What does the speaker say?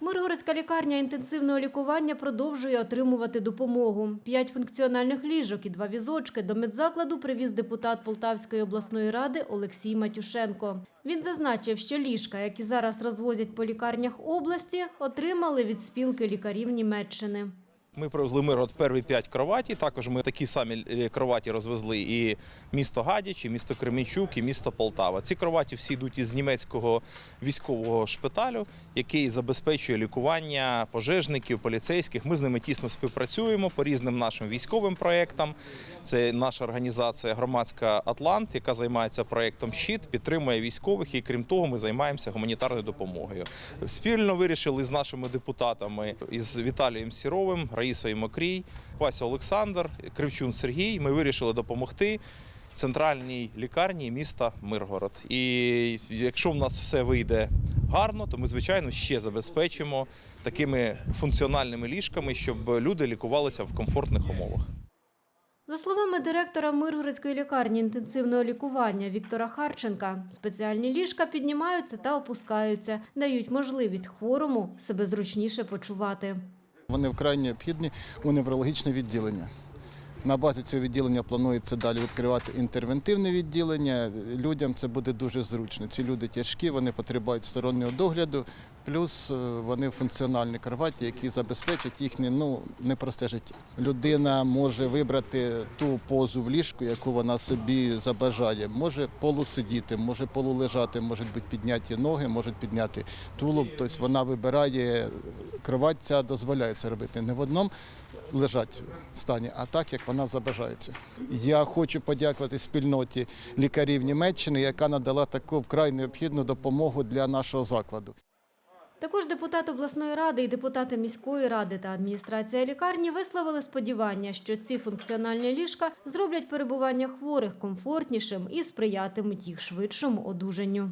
Миргородська лікарня інтенсивного лікування продовжує отримувати допомогу. П'ять функціональних ліжок і два візочки до медзакладу привіз депутат Полтавської обласної ради Олексій Матюшенко. Він зазначив, що ліжка, які зараз розвозять по лікарнях області, отримали від спілки лікарів Німеччини. Ми привезли мирот перві п'ять кроваті. Також ми такі самі е, кроваті розвезли і місто Гадяч, і місто Кременчук, і місто Полтава. Ці кроваті всі йдуть із німецького військового шпиталю, який забезпечує лікування пожежників, поліцейських. Ми з ними тісно співпрацюємо по різним нашим військовим проєктам. Це наша організація громадська Атлант, яка займається проєктом Щит, підтримує військових. І крім того, ми займаємося гуманітарною допомогою. Спільно вирішили з нашими депутатами із Віталієм Сіровим, Раїсою Мокрій, Вася Олександр, Кривчун Сергій. Ми вирішили допомогти. Центральній лікарні міста Миргород. І якщо в нас все вийде гарно, то ми, звичайно, ще забезпечимо такими функціональними ліжками, щоб люди лікувалися в комфортних умовах. За словами директора Миргородської лікарні інтенсивного лікування Віктора Харченка, спеціальні ліжка піднімаються та опускаються, дають можливість хворому себе зручніше почувати. Вони вкрай необхідні у неврологічне відділення. На базі цього відділення планується далі відкривати інтервентивне відділення. Людям це буде дуже зручно. Ці люди тяжкі, вони потребують стороннього догляду, плюс е, вони функціональні кроваті, які забезпечать їхнє ну, непросте життя. Людина може вибрати ту позу в ліжку, яку вона собі забажає. Може полусидіти, може полулежати, можуть бути підняті ноги, можуть підняти тулуб. Тобто вона вибирає кровать ця дозволяє це робити не в одному лежать стані, а так, як вона забажається. Я хочу подякувати спільноті лікарів Німеччини, яка надала таку вкрай необхідну допомогу для нашого закладу. Також депутат обласної ради і депутати міської ради та адміністрація лікарні висловили сподівання, що ці функціональні ліжка зроблять перебування хворих комфортнішим і сприятимуть їх швидшому одужанню.